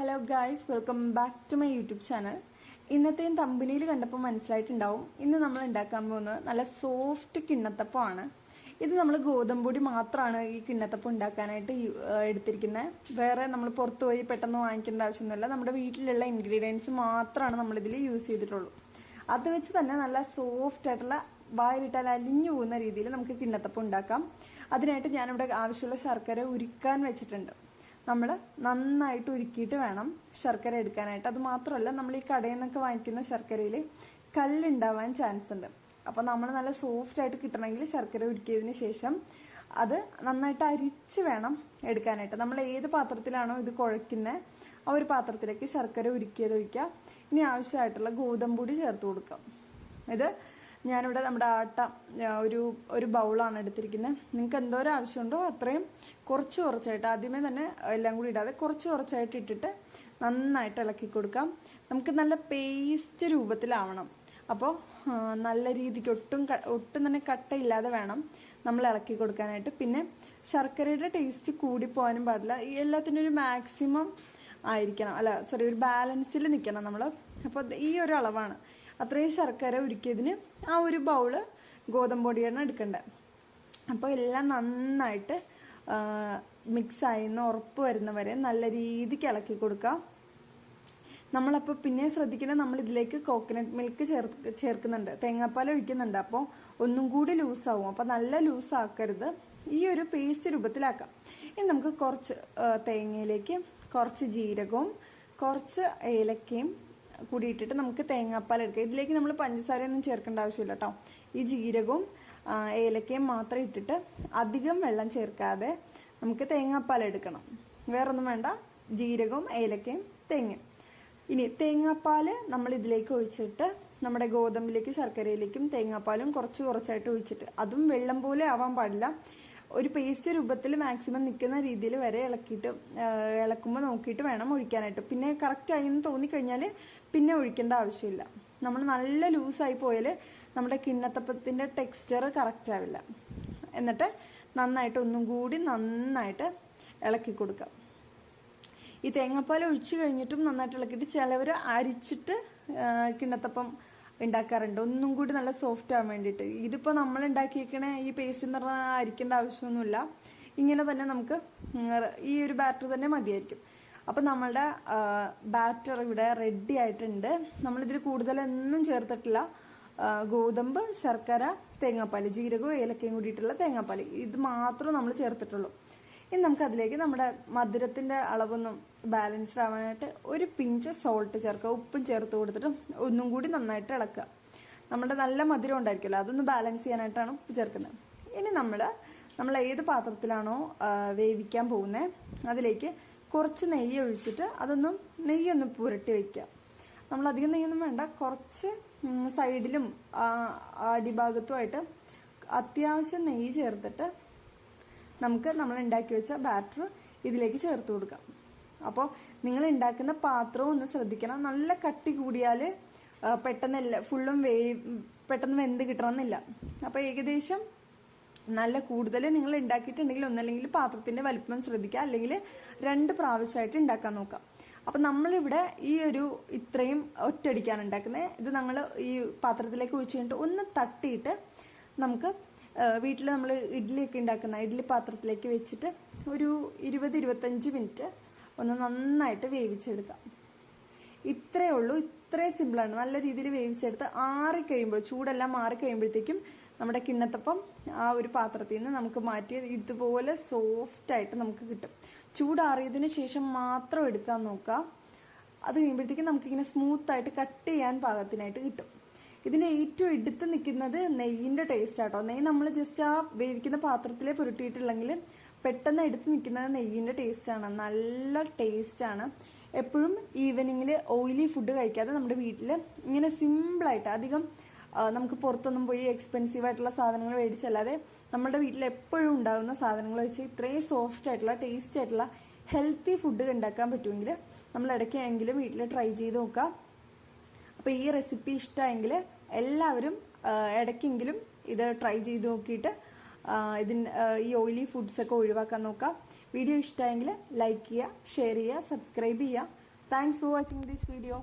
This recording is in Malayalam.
Hello guys welcome back to my YouTube channel ഇന്നത്തെയും തമ്പനിയിൽ കണ്ടപ്പോൾ മനസ്സിലായിട്ടുണ്ടാവും. ഇന്ന് നമ്മൾ ഉണ്ടാക്കാൻ പോകുന്നത് നല്ല സോഫ്റ്റ് കിണ്ണത്തപ്പമാണ്. ഇത് നമ്മൾ ഗോതമ്പൊടി മാത്രമാണ് ഈ കിണ്ണത്തപ്പം ഉണ്ടാക്കാനായിട്ട് എടുത്തിരിക്കുന്നത്. വേറെ നമ്മൾ പുറത്ത് പോയി പെട്ടെന്ന് വാങ്ങിക്കേണ്ട ആവശ്യമൊന്നുമില്ല. നമ്മുടെ വീട്ടിലുള്ള ഇൻഗ്രീഡിയൻസ് മാത്രമാണ് നമ്മളിതിൽ യൂസ് ചെയ്തിട്ടുള്ളൂ. അത് വെച്ച് തന്നെ നല്ല സോഫ്റ്റ് ആയിട്ടുള്ള വായിലിട്ടാൽ അലിഞ്ഞു പോകുന്ന രീതിയിൽ നമുക്ക് കിണ്ണത്തപ്പം ഉണ്ടാക്കാം. അതിനായിട്ട് ഞാനിവിടെ ആവശ്യമുള്ള ശർക്കര ഉരുക്കാൻ വെച്ചിട്ടുണ്ട്. നമ്മൾ നന്നായിട്ട് ഉരുക്കിയിട്ട് വേണം ശർക്കര എടുക്കാനായിട്ട്. അത് മാത്രമല്ല നമ്മൾ ഈ കടയിൽ നിന്നൊക്കെ വാങ്ങിക്കുന്ന ശർക്കരയിൽ കല്ലുണ്ടാവാൻ ചാൻസ് ഉണ്ട്. അപ്പോൾ നമ്മൾ നല്ല സോഫ്റ്റ് ആയിട്ട് കിട്ടണമെങ്കിൽ ശർക്കര ഉരുക്കിയതിന് ശേഷം അത് നന്നായിട്ട് അരിച്ച് വേണം എടുക്കാനായിട്ട്. നമ്മൾ ഏത് പാത്രത്തിലാണോ ഇത് കുഴക്കുന്നത് ആ ഒരു പാത്രത്തിലേക്ക് ശർക്കര ഉരുക്കിയത് ഒഴിക്കുക. ഇനി ആവശ്യമായിട്ടുള്ള ഗോതമ്പൊടി ചേർത്ത് കൊടുക്കാം ഇത് ഞാനിവിടെ നമ്മുടെ ആട്ട ഒരു ഒരു ബൗളാണ് എടുത്തിരിക്കുന്നത് നിങ്ങൾക്ക് എന്തോരം ആവശ്യമുണ്ടോ അത്രയും കുറച്ച് കുറച്ചായിട്ട് ആദ്യമേ തന്നെ എല്ലാം കൂടി ഇടാതെ കുറച്ച് കുറച്ചായിട്ട് ഇട്ടിട്ട് നന്നായിട്ട് ഇളക്കി കൊടുക്കാം. നമുക്ക് നല്ല പേസ്റ്റ് രൂപത്തിലാവണം. അപ്പോൾ നല്ല രീതിക്ക് ഒട്ടും ഒട്ടും തന്നെ കട്ടയില്ലാതെ വേണം നമ്മൾ ഇളക്കി കൊടുക്കാനായിട്ട്. പിന്നെ ശർക്കരയുടെ ടേസ്റ്റ് കൂടി പോകാനും പാടില്ല എല്ലാത്തിനും ഒരു മാക്സിമം ആയിരിക്കണം. അല്ല സോറി ഒരു ബാലൻസിൽ നിൽക്കണം നമ്മൾ അപ്പോൾ ഈ ഒരു അളവാണ്. അത്രയും ശർക്കര ഉരുക്കിയതിന് ആ ഒരു ബൗൾ ഗോതമ്പൊടിയാണ് എടുക്കേണ്ടത്. അപ്പോൾ എല്ലാം നന്നായിട്ട് മിക്സ് ആയിന്ന് ഉറപ്പ് വരുന്നവരെ നല്ല രീതിക്ക് ഇളക്കി കൊടുക്കാം. നമ്മളപ്പോൾ പിന്നെ ശ്രദ്ധിക്കുന്നത് നമ്മൾ ഇതിലേക്ക് കോക്കനട്ട് മിൽക്ക് ചേർക്ക് ചേർക്കുന്നുണ്ട്. തേങ്ങാപ്പാൽ ഒഴിക്കുന്നുണ്ട്. അപ്പോൾ ഒന്നും കൂടി ലൂസാവും. അപ്പോൾ നല്ല ലൂസാക്കരുത്. ഈ ഒരു പേസ്റ്റ് രൂപത്തിലാക്കാം. ഇനി നമുക്ക് കുറച്ച് തേങ്ങയിലേക്ക് കുറച്ച് ജീരകവും കുറച്ച് ഏലക്കയും കൂടി ഇട്ടിട്ട് നമുക്ക് തേങ്ങാപ്പാൽ എടുക്കാം. ഇതിലേക്ക് നമ്മൾ പഞ്ചസാരയൊന്നും ചേർക്കേണ്ട ആവശ്യമില്ല കേട്ടോ. ഈ ജീരകവും ഏലക്കയും മാത്രം ഇട്ടിട്ട് അധികം വെള്ളം ചേർക്കാതെ നമുക്ക് തേങ്ങാപ്പാൽ എടുക്കണം. വേറൊന്നും വേണ്ട. ജീരകവും ഏലക്കയും തേങ്ങയും ഇനി തേങ്ങാപ്പാൽ നമ്മൾ ഇതിലേക്ക് ഒഴിച്ചിട്ട് നമ്മുടെ ഗോതമ്പിലേക്കും ശർക്കരയിലേക്കും തേങ്ങാപ്പാലും കുറച്ച് കുറച്ചായിട്ട് ഒഴിച്ചിട്ട് അതും വെള്ളം പോലെ ആവാൻ പാടില്ല. ഒരു പേസ്റ്റ് രൂപത്തിൽ മാക്സിമം നിൽക്കുന്ന രീതിയിൽ വരെ ഇളക്കിയിട്ട് ഇളക്കുമ്പോൾ നോക്കിയിട്ട് വേണം ഒഴിക്കാനായിട്ട്. പിന്നെ കറക്റ്റ് ആയി എന്ന് തോന്നിക്കഴിഞ്ഞാൽ പിന്നെ ഒഴിക്കേണ്ട ആവശ്യമില്ല. നമ്മൾ നല്ല ലൂസായി പോയാൽ നമ്മുടെ കിണ്ണത്തപ്പത്തിന്റെ ടെക്സ്ചർ കറക്റ്റ് ആവില്ല. എന്നിട്ട് നന്നായിട്ട് ഒന്നും കൂടി നന്നായിട്ട് ഇളക്കി കൊടുക്കാം ഈ തേങ്ങാപ്പാൽ ഒഴിച്ചു കഴിഞ്ഞിട്ടും നന്നായിട്ട് ഇളക്കിയിട്ട് ചിലവർ അരിച്ചിട്ട് കിണ്ണത്തപ്പം ഉണ്ടാക്കാറുണ്ട്. ഒന്നും കൂടി നല്ല സോഫ്റ്റ് ആവാൻ വേണ്ടിയിട്ട്. ഇതിപ്പോൾ നമ്മൾ ഉണ്ടാക്കിയേക്കണ ഈ പേസ്റ്റ് എന്ന് പറഞ്ഞാൽ അരിക്കേണ്ട ആവശ്യമൊന്നുമില്ല. ഇങ്ങനെ തന്നെ നമുക്ക് ഈ ഒരു ബാറ്റർ തന്നെ മതിയായിരിക്കും. അപ്പം നമ്മളുടെ ബാറ്റർ ഇവിടെ റെഡി ആയിട്ടുണ്ട്. നമ്മളിതിൽ കൂടുതലൊന്നും ചേർത്തിട്ടില്ല. ഗോതമ്പ് ശർക്കര തേങ്ങാപ്പാൽ ജീരകവും ഏലക്കയും കൂടിയിട്ടുള്ള തേങ്ങാപ്പാൽ ഇത് മാത്രം നമ്മൾ ചേർത്തിട്ടുള്ളൂ. ഇനി നമുക്ക് അതിലേക്ക് നമ്മുടെ മധുരത്തിന്റെ അളവൊന്നും ബാലൻസ്ഡ് ആവാനായിട്ട് ഒരു പിഞ്ച് സോൾട്ട് ചേർക്കുക. ഉപ്പും ചേർത്ത് കൊടുത്തിട്ട് ഒന്നും കൂടി നന്നായിട്ട് ഇളക്കുക. നമ്മുടെ നല്ല മധുരം ഉണ്ടായിരിക്കുമല്ലോ അതൊന്ന് ബാലൻസ് ചെയ്യാനായിട്ടാണ് ഉപ്പ് ചേർക്കുന്നത്. ഇനി നമ്മൾ നമ്മൾ ഏത് പാത്രത്തിലാണോ വേവിക്കാൻ പോകുന്നത് അതിലേക്ക് കുറച്ച് നെയ്യ് ഒഴിച്ചിട്ട് അതൊന്നും നെയ്യൊന്ന് പുരട്ടി വയ്ക്കുക നമ്മൾ അധികം നെയ്യൊന്നും വേണ്ട. കുറച്ച് സൈഡിലും അടിഭാഗത്തുമായിട്ട് അത്യാവശ്യം നെയ്യ് ചേർത്തിട്ട് നമുക്ക് നമ്മൾ ഉണ്ടാക്കി വെച്ച ബാറ്റർ ഇതിലേക്ക് ചേർത്ത് കൊടുക്കാം. അപ്പോൾ നിങ്ങൾ ഉണ്ടാക്കുന്ന പാത്രവും ഒന്ന് ശ്രദ്ധിക്കണം. നല്ല കട്ടി കൂടിയാൽ പെട്ടെന്നല്ല ഫുള്ളും വേ പെട്ടെന്ന് വെന്ത് കിട്ടണമെന്നില്ല. അപ്പോൾ ഏകദേശം നല്ല കൂടുതൽ നിങ്ങൾ ഉണ്ടാക്കിയിട്ടുണ്ടെങ്കിൽ ഒന്നല്ലെങ്കിൽ പാത്രത്തിന്റെ വലിപ്പം ശ്രദ്ധിക്കുക. അല്ലെങ്കിൽ രണ്ട് പ്രാവശ്യമായിട്ട് ഉണ്ടാക്കാൻ നോക്കാം. അപ്പം നമ്മളിവിടെ ഈ ഒരു ഇത്രയും ഒറ്റയടിക്കാണ് ഉണ്ടാക്കുന്നത് ഇത് നമ്മൾ ഈ പാത്രത്തിലേക്ക് ഒഴിച്ചു കഴിഞ്ഞിട്ട് ഒന്ന് തട്ടിയിട്ട് നമുക്ക് വീട്ടിൽ നമ്മൾ ഇഡ്ഡലിയൊക്കെ ഉണ്ടാക്കുന്ന ഇഡ്ഡലി പാത്രത്തിലേക്ക് വെച്ചിട്ട് ഒരു ഇരുപത് ഇരുപത്തഞ്ച് മിനിറ്റ് ഒന്ന് നന്നായിട്ട് വേവിച്ചെടുക്കാം. ഇത്രയേ ഉള്ളൂ. ഇത്രയും സിമ്പിളാണ്. നല്ല രീതിയിൽ വേവിച്ചെടുത്ത് ആറി കഴിയുമ്പോൾ ചൂടെല്ലാം മാറി കഴിയുമ്പോഴത്തേക്കും നമ്മുടെ കിണ്ണത്തപ്പം ആ ഒരു പാത്രത്തിൽ നിന്ന് നമുക്ക് മാറ്റി ഇതുപോലെ സോഫ്റ്റായിട്ട് നമുക്ക് കിട്ടും. ചൂടാറിയതിന് ശേഷം മാത്രം എടുക്കാൻ നോക്കുക. അത് കഴിയുമ്പോഴത്തേക്കും നമുക്കിങ്ങനെ സ്മൂത്ത് ആയിട്ട് കട്ട് ചെയ്യാൻ പാകത്തിനായിട്ട് കിട്ടും. ഇതിന് ഏറ്റവും എടുത്ത് നിൽക്കുന്നത് നെയ്യിന്റെ ടേസ്റ്റ് ആട്ടോ. നെയ്യ് നമ്മൾ ജസ്റ്റ് ആ വേവിക്കുന്ന പാത്രത്തിലേ പുരട്ടിയിട്ടില്ലെങ്കിൽ പെട്ടെന്ന് എടുത്ത് നിൽക്കുന്നത് നെയ്യിന്റെ ടേസ്റ്റാണ് നല്ല ടേസ്റ്റാണ് എപ്പോഴും ഈവനിങ്ങിൽ ഓയിലി ഫുഡ് കഴിക്കാതെ നമ്മുടെ വീട്ടിൽ ഇങ്ങനെ സിമ്പിളായിട്ട് അധികം നമുക്ക് പുറത്തൊന്നും പോയി എക്സ്പെൻസീവ് ആയിട്ടുള്ള സാധനങ്ങൾ മേടിച്ചല്ലാതെ നമ്മുടെ വീട്ടിൽ എപ്പോഴും ഉണ്ടാകുന്ന സാധനങ്ങൾ വെച്ച് ഇത്രയും സോഫ്റ്റ് ആയിട്ടുള്ള ടേസ്റ്റ് ആയിട്ടുള്ള ഹെൽത്തി ഫുഡ് ഉണ്ടാക്കാൻ പറ്റുമെങ്കിൽ നമ്മൾ ഇടയ്ക്കാണെങ്കിലും വീട്ടിൽ ട്രൈ ചെയ്ത് നോക്കാം. അപ്പോൾ ഈ റെസിപ്പി ഇഷ്ടമായെങ്കിൽ എല്ലാവരും ഇടയ്ക്കെങ്കിലും ഇത് ട്രൈ ചെയ്ത് നോക്കിയിട്ട് ഇതിന് ഈ ഓയിലി ഫുഡ്സൊക്കെ ഒഴിവാക്കാൻ നോക്കാം. വീഡിയോ ഇഷ്ടമായെങ്കിൽ ലൈക്ക് ചെയ്യുക ഷെയർ ചെയ്യുക സബ്സ്ക്രൈബ് ചെയ്യുക. Thanks for watching this video